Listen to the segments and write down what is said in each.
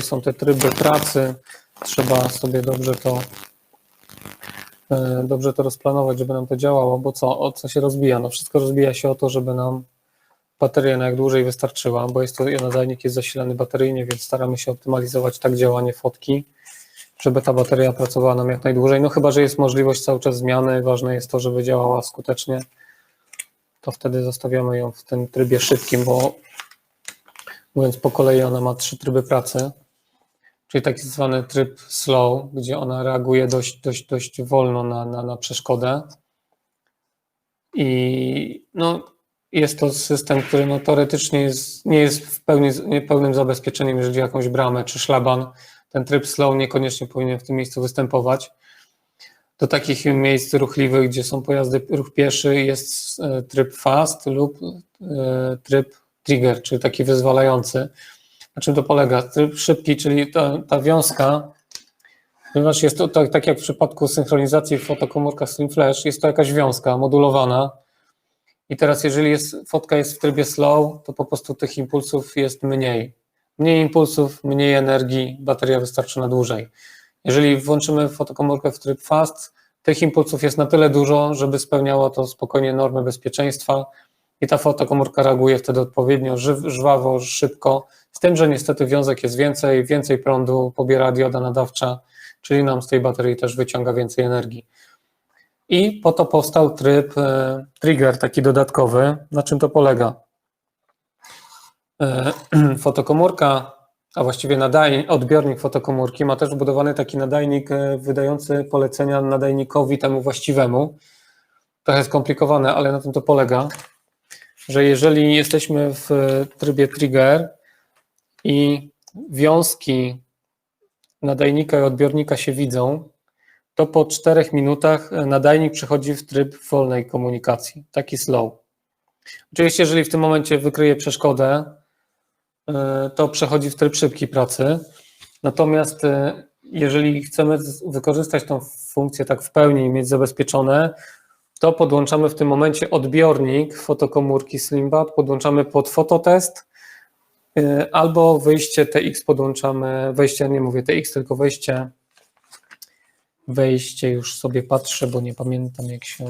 są te tryby pracy. Trzeba sobie dobrze to e, dobrze to rozplanować, żeby nam to działało, bo co, o co się rozbija? No wszystko rozbija się o to, żeby nam bateria na jak dłużej wystarczyła, bo jest to nadajnik jest zasilany bateryjnie, więc staramy się optymalizować tak działanie fotki, żeby ta bateria pracowała nam jak najdłużej. No chyba, że jest możliwość cały czas zmiany, ważne jest to, żeby działała skutecznie, to wtedy zostawiamy ją w tym trybie szybkim, bo mówiąc po kolei, ona ma trzy tryby pracy, czyli taki zwany tryb slow, gdzie ona reaguje dość, dość, dość wolno na, na, na przeszkodę. I no, jest to system, który no, teoretycznie jest, nie jest w pełni, pełnym zabezpieczeniem, jeżeli jakąś bramę czy szlaban. Ten tryb slow niekoniecznie powinien w tym miejscu występować. Do takich miejsc ruchliwych, gdzie są pojazdy ruch pieszy, jest e, tryb fast lub e, tryb trigger, czyli taki wyzwalający. Na czym to polega? Tryb szybki, czyli ta, ta wiązka, ponieważ jest to tak, tak jak w przypadku synchronizacji fotokomórka Slim Flash, jest to jakaś wiązka modulowana. I teraz, jeżeli jest, fotka jest w trybie slow, to po prostu tych impulsów jest mniej. Mniej impulsów, mniej energii, bateria wystarczy na dłużej. Jeżeli włączymy fotokomórkę w tryb fast, tych impulsów jest na tyle dużo, żeby spełniało to spokojnie normy bezpieczeństwa i ta fotokomórka reaguje wtedy odpowiednio żwawo, szybko, z tym, że niestety wiązek jest więcej, więcej prądu pobiera dioda nadawcza, czyli nam z tej baterii też wyciąga więcej energii. I po to powstał tryb e, trigger, taki dodatkowy. Na czym to polega? E, fotokomórka, a właściwie nadajnik, odbiornik fotokomórki ma też wbudowany taki nadajnik e, wydający polecenia nadajnikowi temu właściwemu. Trochę skomplikowane, ale na tym to polega, że jeżeli jesteśmy w trybie trigger i wiązki nadajnika i odbiornika się widzą, to po czterech minutach nadajnik przechodzi w tryb wolnej komunikacji, taki slow. Oczywiście, jeżeli w tym momencie wykryje przeszkodę, e, to przechodzi w tryb szybkiej pracy. Natomiast e, jeżeli chcemy wykorzystać tą funkcję tak w pełni i mieć zabezpieczone, to podłączamy w tym momencie odbiornik fotokomórki Slimbat, podłączamy pod fototest e, albo wyjście TX podłączamy, wejście, nie mówię TX, tylko wejście wejście, już sobie patrzę, bo nie pamiętam jak się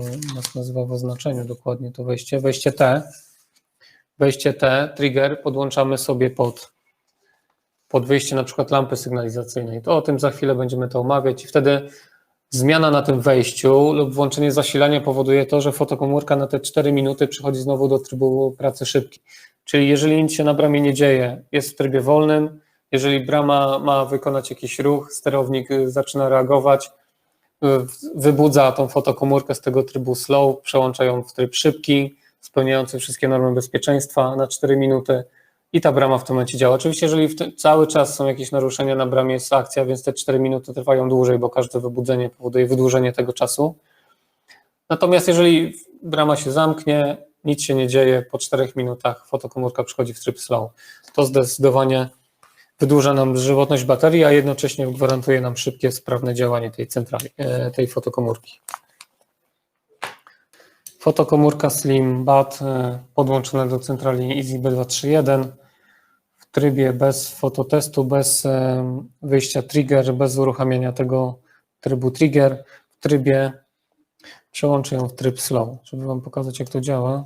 nazywa w oznaczeniu dokładnie to wejście, wejście T, wejście T, trigger podłączamy sobie pod, pod wyjście na przykład lampy sygnalizacyjnej. To o tym za chwilę będziemy to omawiać i wtedy zmiana na tym wejściu lub włączenie zasilania powoduje to, że fotokomórka na te 4 minuty przychodzi znowu do trybu pracy szybkiej. Czyli jeżeli nic się na bramie nie dzieje, jest w trybie wolnym, jeżeli brama ma wykonać jakiś ruch, sterownik zaczyna reagować, wybudza tą fotokomórkę z tego trybu slow, przełącza ją w tryb szybki, spełniający wszystkie normy bezpieczeństwa na 4 minuty i ta brama w tym momencie działa. Oczywiście, jeżeli tym, cały czas są jakieś naruszenia na bramie, jest akcja, więc te 4 minuty trwają dłużej, bo każde wybudzenie powoduje wydłużenie tego czasu. Natomiast jeżeli brama się zamknie, nic się nie dzieje, po 4 minutach fotokomórka przychodzi w tryb slow. To zdecydowanie wydłuża nam żywotność baterii, a jednocześnie gwarantuje nam szybkie, sprawne działanie tej centrali, e, tej fotokomórki. Fotokomórka Slim BAT e, podłączona do centrali EasyB231 w trybie bez fototestu, bez wyjścia trigger, bez uruchamiania tego trybu trigger, w trybie przełączę ją w tryb slow, żeby Wam pokazać jak to działa.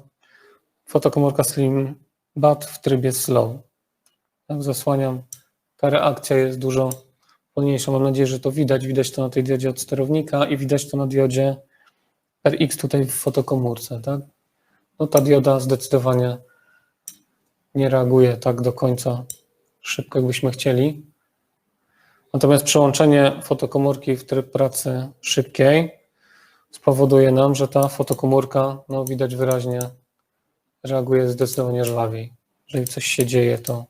Fotokomórka Slim BAT w trybie slow. Tak, zasłaniam ta reakcja jest dużo wolniejsza. Mam nadzieję, że to widać. Widać to na tej diodzie od sterownika i widać to na diodzie RX tutaj w fotokomórce. Tak? No ta dioda zdecydowanie nie reaguje tak do końca szybko, jakbyśmy chcieli. Natomiast przełączenie fotokomórki w tryb pracy szybkiej spowoduje nam, że ta fotokomórka, no widać wyraźnie, reaguje zdecydowanie żwawiej. Jeżeli coś się dzieje, to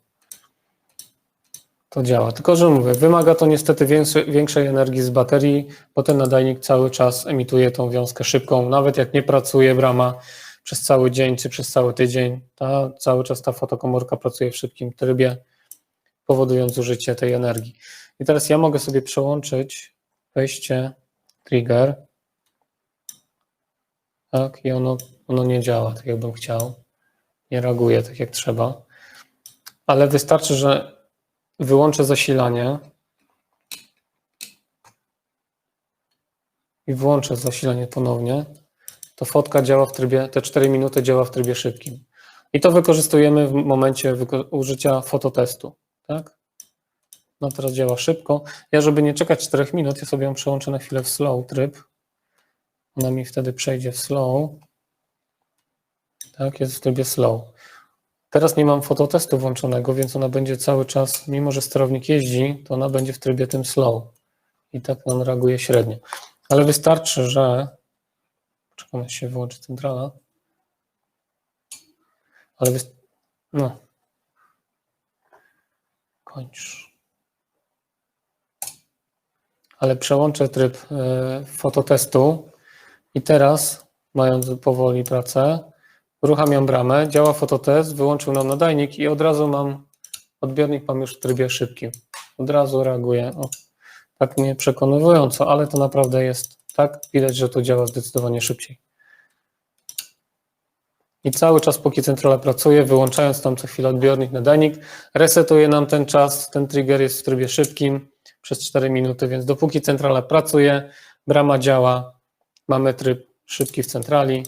to działa. Tylko, że mówię, wymaga to niestety większej, energii z baterii, bo ten nadajnik cały czas emituje tą wiązkę szybką. Nawet jak nie pracuje brama przez cały dzień czy przez cały tydzień, ta, cały czas ta fotokomórka pracuje w szybkim trybie, powodując zużycie tej energii. I teraz ja mogę sobie przełączyć wejście trigger. Tak, i ono, ono nie działa tak, jakbym chciał. Nie reaguje tak, jak trzeba. Ale wystarczy, że wyłączę zasilanie i włączę zasilanie ponownie, to fotka działa w trybie, te 4 minuty działa w trybie szybkim. I to wykorzystujemy w momencie użycia fototestu. Tak? No teraz działa szybko. Ja, żeby nie czekać 4 minut, ja sobie ją przełączę na chwilę w slow tryb. Ona mi wtedy przejdzie w slow. Tak, jest w trybie slow. Teraz nie mam fototestu włączonego, więc ona będzie cały czas, mimo że sterownik jeździ, to ona będzie w trybie tym slow. I tak on reaguje średnio. Ale wystarczy, że. Czekam, aż się wyłączy centrala. Ale wy... No. Kończ. Ale przełączę tryb e, fototestu i teraz, mając powoli pracę, uruchamiam bramę, działa fototest, wyłączył nam nadajnik i od razu mam odbiornik mam już w trybie szybkim. Od razu reaguje. O, tak mnie przekonywująco, ale to naprawdę jest tak. Widać, że to działa zdecydowanie szybciej. I cały czas, póki centrala pracuje, wyłączając tam co chwilę odbiornik, nadajnik, resetuje nam ten czas. Ten trigger jest w trybie szybkim przez 4 minuty, więc dopóki centrala pracuje, brama działa, mamy tryb szybki w centrali.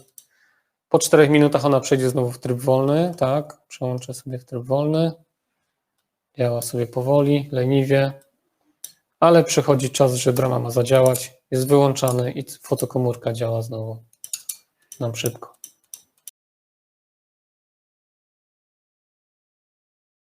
Po 4 minutach ona przejdzie znowu w tryb wolny, tak? Przełączę sobie w tryb wolny. Działa sobie powoli, leniwie, ale przychodzi czas, że brama ma zadziałać, jest wyłączany i fotokomórka działa znowu nam szybko.